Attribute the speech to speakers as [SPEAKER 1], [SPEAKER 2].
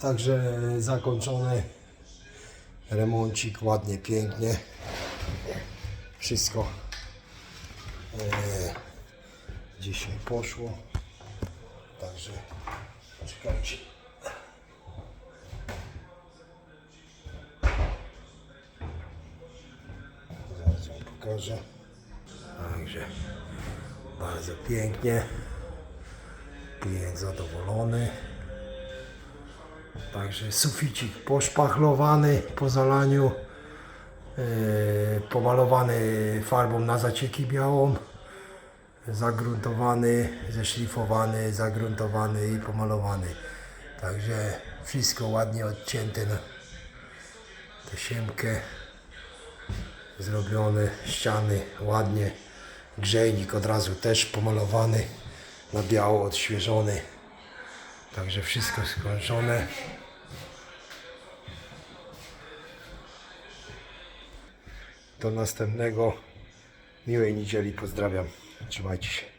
[SPEAKER 1] Także zakończony remoncik, ładnie, pięknie. Wszystko e, dzisiaj poszło. Także czekajcie. Zaraz wam pokażę. Także bardzo pięknie. Klient zadowolony. Także suficik poszpachlowany po zalaniu, e, pomalowany farbą na zacieki białą, zagruntowany, zeszlifowany, zagruntowany i pomalowany. Także wszystko ładnie odcięte na tę siemkę, zrobione ściany ładnie, grzejnik od razu też pomalowany, na biało odświeżony. Także wszystko skończone. Do następnego. Miłej niedzieli. Pozdrawiam. Trzymajcie się.